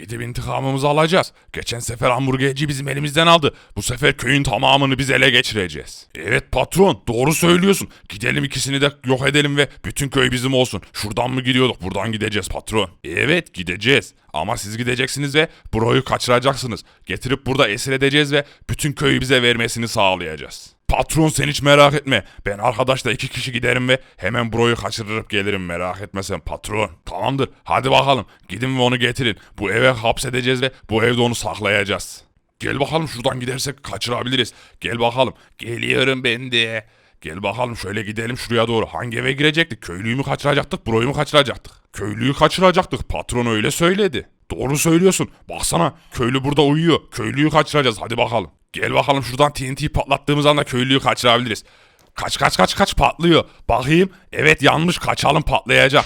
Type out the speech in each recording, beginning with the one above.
Gidip intikamımızı alacağız. Geçen sefer hamburgerci bizim elimizden aldı. Bu sefer köyün tamamını biz ele geçireceğiz. Evet patron doğru söylüyorsun. Gidelim ikisini de yok edelim ve bütün köy bizim olsun. Şuradan mı gidiyorduk buradan gideceğiz patron. Evet gideceğiz. Ama siz gideceksiniz ve Bro'yu kaçıracaksınız. Getirip burada esir edeceğiz ve bütün köyü bize vermesini sağlayacağız. Patron sen hiç merak etme. Ben arkadaşla iki kişi giderim ve hemen Bro'yu kaçırırıp gelirim merak etme sen patron. Tamamdır hadi bakalım gidin ve onu getirin. Bu eve hapsedeceğiz ve bu evde onu saklayacağız. Gel bakalım şuradan gidersek kaçırabiliriz. Gel bakalım. Geliyorum ben de. Gel bakalım şöyle gidelim şuraya doğru. Hangi eve girecektik? Köylüyü mü kaçıracaktık, Bro'yu mu kaçıracaktık? Köylüyü kaçıracaktık. Patron öyle söyledi. Doğru söylüyorsun. Baksana köylü burada uyuyor. Köylüyü kaçıracağız hadi bakalım. Gel bakalım şuradan TNT patlattığımız anda köylüyü kaçırabiliriz. Kaç kaç kaç kaç patlıyor. Bakayım. Evet yanmış kaçalım patlayacak.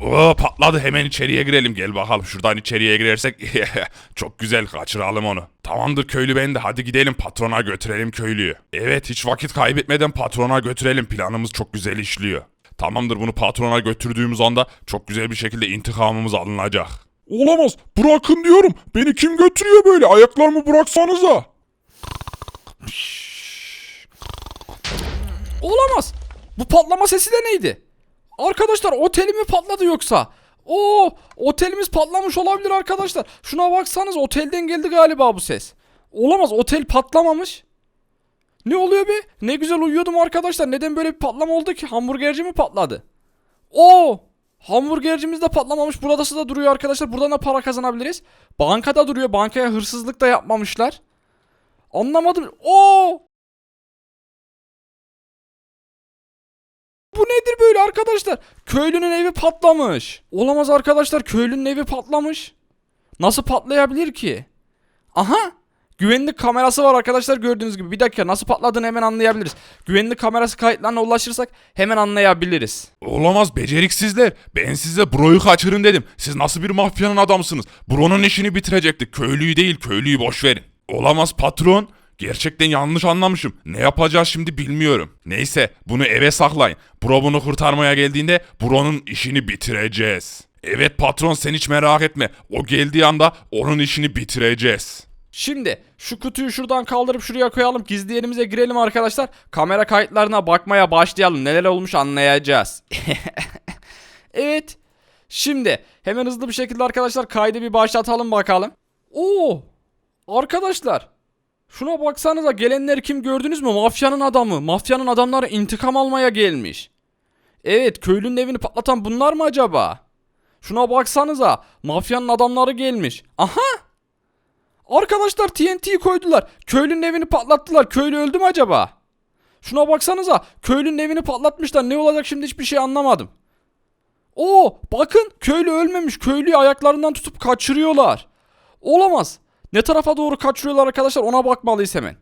Oo patladı hemen içeriye girelim gel bakalım şuradan içeriye girersek çok güzel kaçıralım onu. Tamamdır köylü bende hadi gidelim patrona götürelim köylüyü. Evet hiç vakit kaybetmeden patrona götürelim planımız çok güzel işliyor. Tamamdır bunu patrona götürdüğümüz anda çok güzel bir şekilde intikamımız alınacak. Olamaz. Bırakın diyorum. Beni kim götürüyor böyle? Ayaklarımı bıraksanıza. Olamaz. Bu patlama sesi de neydi? Arkadaşlar otel mi patladı yoksa? Oo, otelimiz patlamış olabilir arkadaşlar. Şuna baksanız otelden geldi galiba bu ses. Olamaz otel patlamamış. Ne oluyor be? Ne güzel uyuyordum arkadaşlar. Neden böyle bir patlama oldu ki? Hamburgerci mi patladı? Oo! Hamburgercimiz de patlamamış. Buradası da duruyor arkadaşlar. Buradan da para kazanabiliriz. Bankada duruyor. Bankaya hırsızlık da yapmamışlar. Anlamadım. Oo! Bu nedir böyle arkadaşlar? Köylünün evi patlamış. Olamaz arkadaşlar köylünün evi patlamış. Nasıl patlayabilir ki? Aha! Güvenlik kamerası var arkadaşlar gördüğünüz gibi. Bir dakika nasıl patladığını hemen anlayabiliriz. Güvenlik kamerası kayıtlarına ulaşırsak hemen anlayabiliriz. Olamaz beceriksizler. Ben size Bro'yu kaçırın dedim. Siz nasıl bir mafyanın adamsınız? Bro'nun işini bitirecektik. Köylüyü değil köylüyü boş verin. Olamaz patron. Gerçekten yanlış anlamışım. Ne yapacağız şimdi bilmiyorum. Neyse bunu eve saklayın. Bro bunu kurtarmaya geldiğinde Bro'nun işini bitireceğiz. Evet patron sen hiç merak etme. O geldiği anda onun işini bitireceğiz. Şimdi şu kutuyu şuradan kaldırıp şuraya koyalım. Gizli yerimize girelim arkadaşlar. Kamera kayıtlarına bakmaya başlayalım. Neler olmuş anlayacağız. evet. Şimdi hemen hızlı bir şekilde arkadaşlar kaydı bir başlatalım bakalım. Oo! Arkadaşlar Şuna baksanıza gelenler kim gördünüz mü? Mafyanın adamı. Mafyanın adamları intikam almaya gelmiş. Evet köylünün evini patlatan bunlar mı acaba? Şuna baksanıza. Mafyanın adamları gelmiş. Aha! Arkadaşlar TNT'yi koydular. Köylünün evini patlattılar. Köylü öldü mü acaba? Şuna baksanıza. Köylünün evini patlatmışlar. Ne olacak şimdi hiçbir şey anlamadım. Oo bakın köylü ölmemiş. Köylüyü ayaklarından tutup kaçırıyorlar. Olamaz. Ne tarafa doğru kaçırıyorlar arkadaşlar ona bakmalıyız hemen.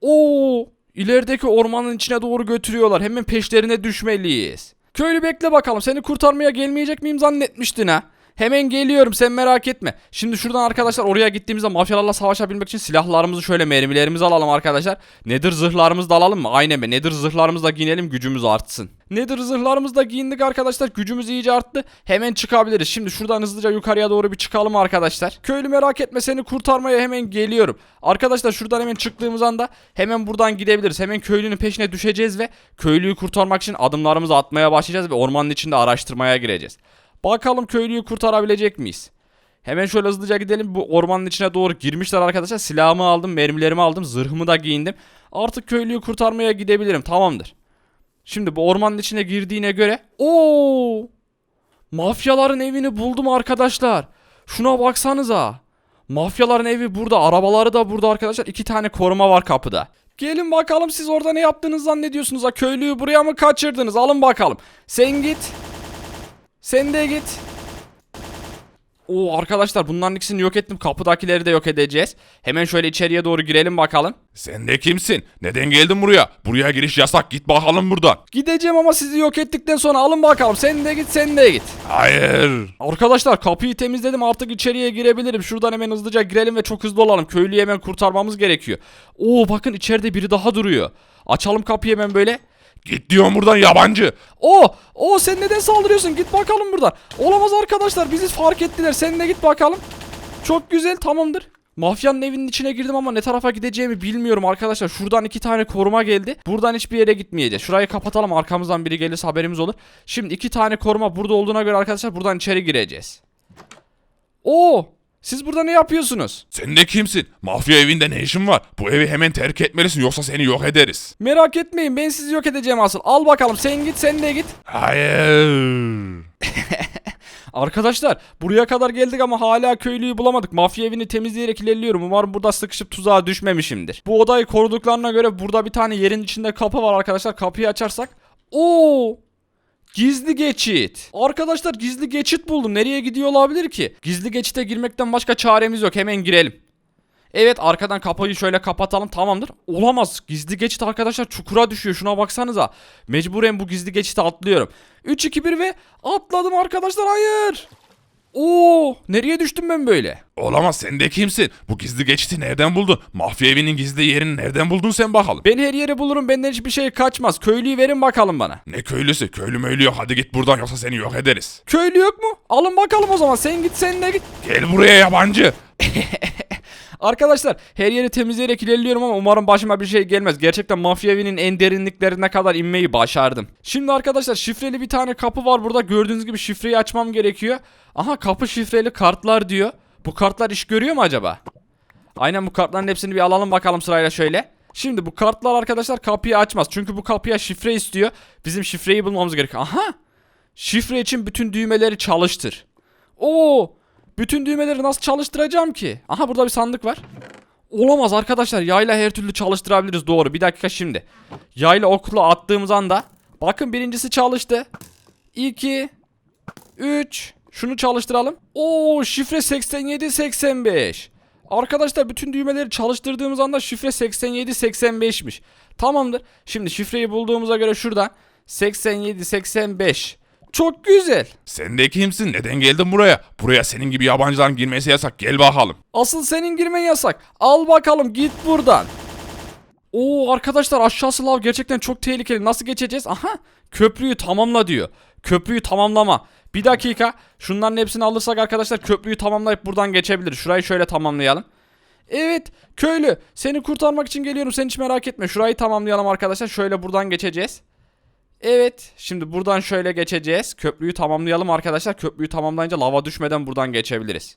Oo ilerideki ormanın içine doğru götürüyorlar. Hemen peşlerine düşmeliyiz. Köylü bekle bakalım. Seni kurtarmaya gelmeyecek miyim zannetmiştin ha? Hemen geliyorum sen merak etme. Şimdi şuradan arkadaşlar oraya gittiğimizde mafyalarla savaşabilmek için silahlarımızı şöyle mermilerimizi alalım arkadaşlar. Nedir zırhlarımızı da alalım mı? Aynen be. Nedir zırhlarımızı da giyinelim gücümüz artsın. Nedir zırhlarımızı da giyindik arkadaşlar. Gücümüz iyice arttı. Hemen çıkabiliriz. Şimdi şuradan hızlıca yukarıya doğru bir çıkalım arkadaşlar. Köylü merak etme seni kurtarmaya hemen geliyorum. Arkadaşlar şuradan hemen çıktığımız anda hemen buradan gidebiliriz. Hemen köylünün peşine düşeceğiz ve köylüyü kurtarmak için adımlarımızı atmaya başlayacağız ve ormanın içinde araştırmaya gireceğiz. Bakalım köylüyü kurtarabilecek miyiz? Hemen şöyle hızlıca gidelim. Bu ormanın içine doğru girmişler arkadaşlar. Silahımı aldım, mermilerimi aldım, zırhımı da giyindim. Artık köylüyü kurtarmaya gidebilirim. Tamamdır. Şimdi bu ormanın içine girdiğine göre... Oo! Mafyaların evini buldum arkadaşlar. Şuna baksanıza. Mafyaların evi burada. Arabaları da burada arkadaşlar. İki tane koruma var kapıda. Gelin bakalım siz orada ne yaptığınızı zannediyorsunuz ha. Köylüyü buraya mı kaçırdınız? Alın bakalım. Sen git. Sen de git. Oo arkadaşlar bunların ikisini yok ettim. Kapıdakileri de yok edeceğiz. Hemen şöyle içeriye doğru girelim bakalım. Sen de kimsin? Neden geldin buraya? Buraya giriş yasak git bakalım buradan. Gideceğim ama sizi yok ettikten sonra alın bakalım. Sen de git sen de git. Hayır. Arkadaşlar kapıyı temizledim artık içeriye girebilirim. Şuradan hemen hızlıca girelim ve çok hızlı olalım. Köylüyü hemen kurtarmamız gerekiyor. Oo bakın içeride biri daha duruyor. Açalım kapıyı hemen böyle. Git diyorum buradan yabancı. O Oh, sen neden saldırıyorsun? Git bakalım buradan. Olamaz arkadaşlar bizi fark ettiler. Sen de git bakalım. Çok güzel tamamdır. Mafyanın evinin içine girdim ama ne tarafa gideceğimi bilmiyorum arkadaşlar. Şuradan iki tane koruma geldi. Buradan hiçbir yere gitmeyeceğiz. Şurayı kapatalım arkamızdan biri gelirse haberimiz olur. Şimdi iki tane koruma burada olduğuna göre arkadaşlar buradan içeri gireceğiz. Oo! Siz burada ne yapıyorsunuz? Sen de kimsin? Mafya evinde ne işin var? Bu evi hemen terk etmelisin yoksa seni yok ederiz. Merak etmeyin ben sizi yok edeceğim asıl. Al bakalım sen git sen de git. Hayır. Arkadaşlar buraya kadar geldik ama hala köylüyü bulamadık. Mafya evini temizleyerek ilerliyorum. Umarım burada sıkışıp tuzağa düşmemişimdir. Bu odayı koruduklarına göre burada bir tane yerin içinde kapı var arkadaşlar. Kapıyı açarsak. Oo! Gizli geçit. Arkadaşlar gizli geçit buldum. Nereye gidiyor olabilir ki? Gizli geçite girmekten başka çaremiz yok. Hemen girelim. Evet arkadan kapıyı şöyle kapatalım tamamdır. Olamaz. Gizli geçit arkadaşlar çukura düşüyor. Şuna baksanıza. Mecburen bu gizli geçite atlıyorum. 3 2 1 ve atladım arkadaşlar. Hayır. Oo, nereye düştüm ben böyle? Olamaz sen de kimsin? Bu gizli geçiti nereden buldun? Mafya evinin gizli yerini nereden buldun sen bakalım? Ben her yeri bulurum. Benden hiçbir şey kaçmaz. Köylüyü verin bakalım bana. Ne köylüsü? Köylü möylü yok. Hadi git buradan yoksa seni yok ederiz. Köylü yok mu? Alın bakalım o zaman. Sen git sen de git. Gel buraya yabancı. Arkadaşlar her yeri temizleyerek ilerliyorum ama umarım başıma bir şey gelmez. Gerçekten mafya evinin en derinliklerine kadar inmeyi başardım. Şimdi arkadaşlar şifreli bir tane kapı var burada. Gördüğünüz gibi şifreyi açmam gerekiyor. Aha kapı şifreli kartlar diyor. Bu kartlar iş görüyor mu acaba? Aynen bu kartların hepsini bir alalım bakalım sırayla şöyle. Şimdi bu kartlar arkadaşlar kapıyı açmaz. Çünkü bu kapıya şifre istiyor. Bizim şifreyi bulmamız gerekiyor. Aha! Şifre için bütün düğmeleri çalıştır. Oo! Bütün düğmeleri nasıl çalıştıracağım ki? Aha burada bir sandık var. Olamaz arkadaşlar. Yayla her türlü çalıştırabiliriz. Doğru. Bir dakika şimdi. Yayla okula attığımız anda. Bakın birincisi çalıştı. 2 3 Şunu çalıştıralım. Oo şifre 8785. Arkadaşlar bütün düğmeleri çalıştırdığımız anda şifre 8785'miş. Tamamdır. Şimdi şifreyi bulduğumuza göre şuradan 8785. Çok güzel. Sen de kimsin? Neden geldin buraya? Buraya senin gibi yabancıların girmesi yasak. Gel bakalım. Asıl senin girmen yasak. Al bakalım git buradan. Oo arkadaşlar aşağısı lav gerçekten çok tehlikeli. Nasıl geçeceğiz? Aha köprüyü tamamla diyor. Köprüyü tamamlama. Bir dakika. Şunların hepsini alırsak arkadaşlar köprüyü tamamlayıp buradan geçebilir. Şurayı şöyle tamamlayalım. Evet köylü seni kurtarmak için geliyorum sen hiç merak etme. Şurayı tamamlayalım arkadaşlar. Şöyle buradan geçeceğiz. Evet şimdi buradan şöyle geçeceğiz. Köprüyü tamamlayalım arkadaşlar. Köprüyü tamamlayınca lava düşmeden buradan geçebiliriz.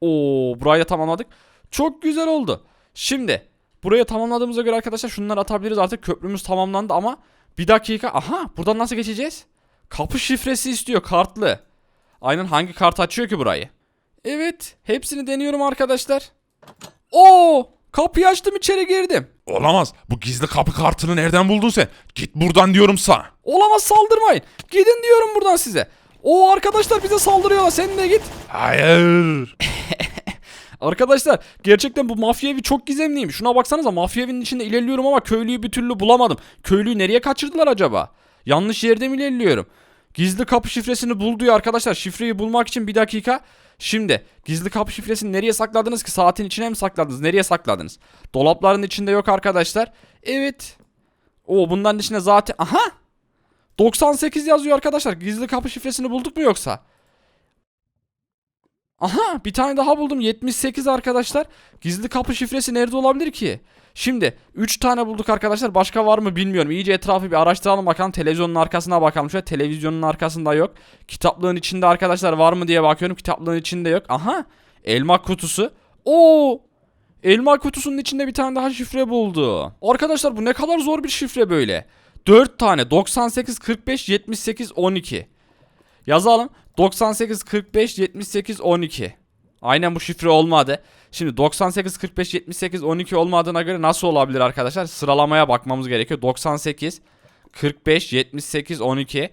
Oo burayı da tamamladık. Çok güzel oldu. Şimdi burayı tamamladığımıza göre arkadaşlar şunları atabiliriz artık köprümüz tamamlandı ama bir dakika aha buradan nasıl geçeceğiz? Kapı şifresi istiyor kartlı. Aynen hangi kart açıyor ki burayı? Evet hepsini deniyorum arkadaşlar. Oo kapıyı açtım içeri girdim. Olamaz. Bu gizli kapı kartını nereden buldun sen? Git buradan diyorum sana. Olamaz saldırmayın. Gidin diyorum buradan size. O arkadaşlar bize saldırıyorlar sen de git. Hayır. Arkadaşlar gerçekten bu mafya evi çok gizemliymiş. Şuna baksanıza mafya evinin içinde ilerliyorum ama köylüyü bir türlü bulamadım. Köylüyü nereye kaçırdılar acaba? Yanlış yerde mi ilerliyorum? Gizli kapı şifresini bul diyor arkadaşlar. Şifreyi bulmak için bir dakika. Şimdi gizli kapı şifresini nereye sakladınız ki? Saatin içine mi sakladınız? Nereye sakladınız? Dolapların içinde yok arkadaşlar. Evet. O bunların içinde zaten... Aha! 98 yazıyor arkadaşlar. Gizli kapı şifresini bulduk mu yoksa? Aha bir tane daha buldum 78 arkadaşlar. Gizli kapı şifresi nerede olabilir ki? Şimdi 3 tane bulduk arkadaşlar. Başka var mı bilmiyorum. İyice etrafı bir araştıralım bakalım. Televizyonun arkasına bakalım. Şöyle televizyonun arkasında yok. Kitaplığın içinde arkadaşlar var mı diye bakıyorum. Kitaplığın içinde yok. Aha elma kutusu. Oo Elma kutusunun içinde bir tane daha şifre buldu. Arkadaşlar bu ne kadar zor bir şifre böyle. 4 tane 98 45 78 12. Yazalım. 98 45 78 12. Aynen bu şifre olmadı. Şimdi 98 45 78 12 olmadığına göre nasıl olabilir arkadaşlar? Sıralamaya bakmamız gerekiyor. 98 45 78 12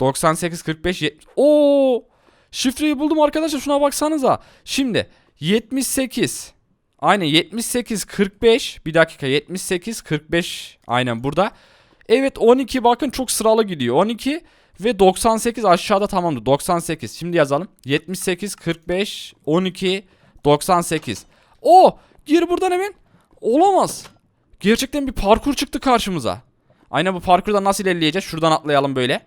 98 45 70 Oo! Şifreyi buldum arkadaşlar. Şuna baksanıza. Şimdi 78 Aynen 78 45 bir dakika 78 45 aynen burada. Evet 12 bakın çok sıralı gidiyor. 12 ve 98 aşağıda tamamdır. 98. Şimdi yazalım. 78 45 12 98. O gir buradan hemen. Olamaz. Gerçekten bir parkur çıktı karşımıza. Aynen bu parkurdan nasıl ilerleyeceğiz? Şuradan atlayalım böyle.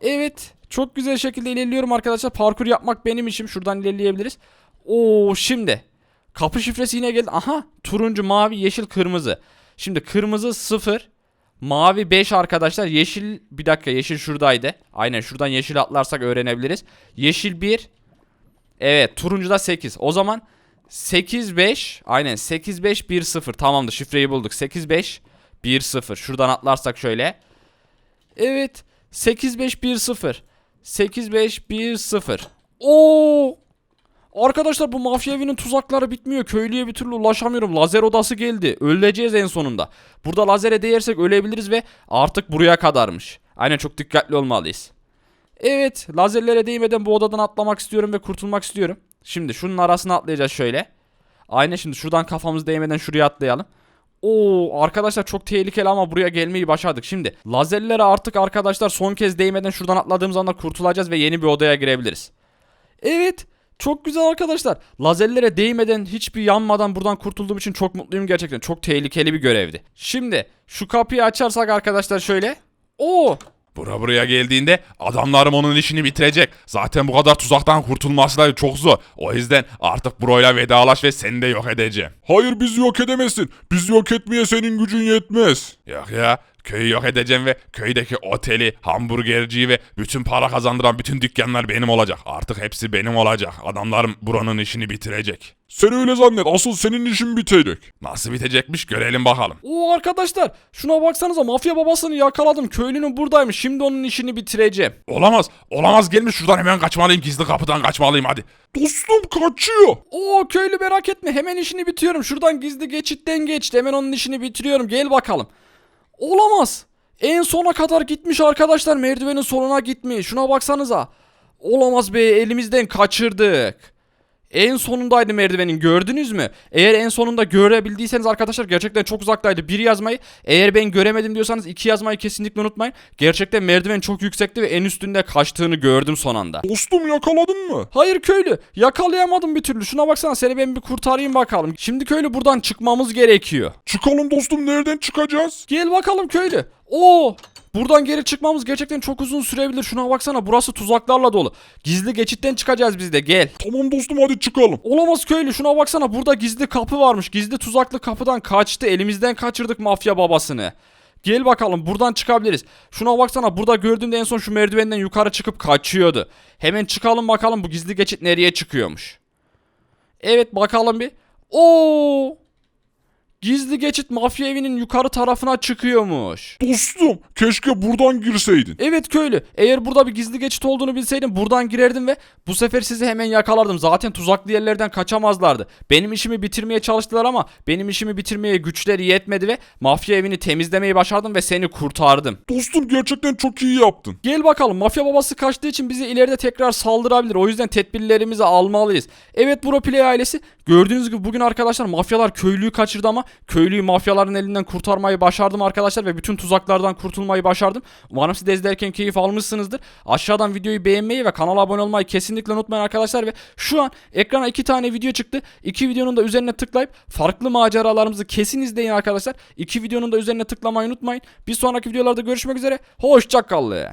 Evet. Çok güzel şekilde ilerliyorum arkadaşlar. Parkur yapmak benim işim. Şuradan ilerleyebiliriz. Oo şimdi. Kapı şifresi yine geldi. Aha turuncu, mavi, yeşil, kırmızı. Şimdi kırmızı 0. Mavi 5 arkadaşlar. Yeşil bir dakika yeşil şuradaydı. Aynen şuradan yeşil atlarsak öğrenebiliriz. Yeşil 1. Evet turuncu da 8. O zaman 8 5 aynen 8 5 1 0 tamamdır şifreyi bulduk. 8 5 1 0. Şuradan atlarsak şöyle. Evet 8 5 1 0. 8 5 1 0. Oo! Arkadaşlar bu mafya evinin tuzakları bitmiyor. Köylüye bir türlü ulaşamıyorum. Lazer odası geldi. Öleceğiz en sonunda. Burada lazere değersek ölebiliriz ve artık buraya kadarmış. Aynen çok dikkatli olmalıyız. Evet, lazerlere değmeden bu odadan atlamak istiyorum ve kurtulmak istiyorum. Şimdi şunun arasına atlayacağız şöyle. Aynen şimdi şuradan kafamız değmeden şuraya atlayalım. Oo arkadaşlar çok tehlikeli ama buraya gelmeyi başardık. Şimdi lazerlere artık arkadaşlar son kez değmeden şuradan atladığımız anda kurtulacağız ve yeni bir odaya girebiliriz. Evet. Çok güzel arkadaşlar. Lazerlere değmeden hiçbir yanmadan buradan kurtulduğum için çok mutluyum gerçekten. Çok tehlikeli bir görevdi. Şimdi şu kapıyı açarsak arkadaşlar şöyle. Oo Bura buraya geldiğinde adamlarım onun işini bitirecek. Zaten bu kadar tuzaktan kurtulması da çok zor. O yüzden artık burayla vedalaş ve seni de yok edeceğim. Hayır bizi yok edemezsin. Bizi yok etmeye senin gücün yetmez. Yok ya köyü yok edeceğim ve köydeki oteli, hamburgerciyi ve bütün para kazandıran bütün dükkanlar benim olacak. Artık hepsi benim olacak. Adamlarım buranın işini bitirecek. Sen öyle zannet. Asıl senin işin bitecek. Nasıl bitecekmiş görelim bakalım. Oo arkadaşlar şuna baksanıza mafya babasını yakaladım. Köylünün buradaymış. Şimdi onun işini bitireceğim. Olamaz. Olamaz gelmiş şuradan hemen kaçmalıyım. Gizli kapıdan kaçmalıyım hadi. Dostum kaçıyor. Oo köylü merak etme hemen işini bitiriyorum. Şuradan gizli geçitten geçti. Hemen onun işini bitiriyorum. Gel bakalım. Olamaz. En sona kadar gitmiş arkadaşlar. Merdivenin sonuna gitmiş. Şuna baksanıza. Olamaz be elimizden kaçırdık. En sonundaydı merdivenin gördünüz mü? Eğer en sonunda görebildiyseniz arkadaşlar gerçekten çok uzaktaydı. Bir yazmayı eğer ben göremedim diyorsanız iki yazmayı kesinlikle unutmayın. Gerçekten merdiven çok yüksekti ve en üstünde kaçtığını gördüm son anda. Dostum yakaladın mı? Hayır köylü yakalayamadım bir türlü. Şuna baksana seni ben bir kurtarayım bakalım. Şimdi köylü buradan çıkmamız gerekiyor. Çıkalım dostum nereden çıkacağız? Gel bakalım köylü. Oo Buradan geri çıkmamız gerçekten çok uzun sürebilir. Şuna baksana burası tuzaklarla dolu. Gizli geçitten çıkacağız biz de gel. Tamam dostum hadi çıkalım. Olamaz köylü şuna baksana burada gizli kapı varmış. Gizli tuzaklı kapıdan kaçtı. Elimizden kaçırdık mafya babasını. Gel bakalım buradan çıkabiliriz. Şuna baksana burada gördüğümde en son şu merdivenden yukarı çıkıp kaçıyordu. Hemen çıkalım bakalım bu gizli geçit nereye çıkıyormuş. Evet bakalım bir. Oo! Gizli geçit mafya evinin yukarı tarafına çıkıyormuş. Dostum keşke buradan girseydin. Evet köylü. Eğer burada bir gizli geçit olduğunu bilseydim buradan girerdim ve bu sefer sizi hemen yakalardım. Zaten tuzaklı yerlerden kaçamazlardı. Benim işimi bitirmeye çalıştılar ama benim işimi bitirmeye güçleri yetmedi ve mafya evini temizlemeyi başardım ve seni kurtardım. Dostum gerçekten çok iyi yaptın. Gel bakalım mafya babası kaçtığı için bize ileride tekrar saldırabilir. O yüzden tedbirlerimizi almalıyız. Evet Bro Play ailesi gördüğünüz gibi bugün arkadaşlar mafyalar köylüyü kaçırdı ama köylüyü mafyaların elinden kurtarmayı başardım arkadaşlar ve bütün tuzaklardan kurtulmayı başardım. Umarım siz de izlerken keyif almışsınızdır. Aşağıdan videoyu beğenmeyi ve kanala abone olmayı kesinlikle unutmayın arkadaşlar ve şu an ekrana iki tane video çıktı. İki videonun da üzerine tıklayıp farklı maceralarımızı kesin izleyin arkadaşlar. İki videonun da üzerine tıklamayı unutmayın. Bir sonraki videolarda görüşmek üzere. Hoşçakalın.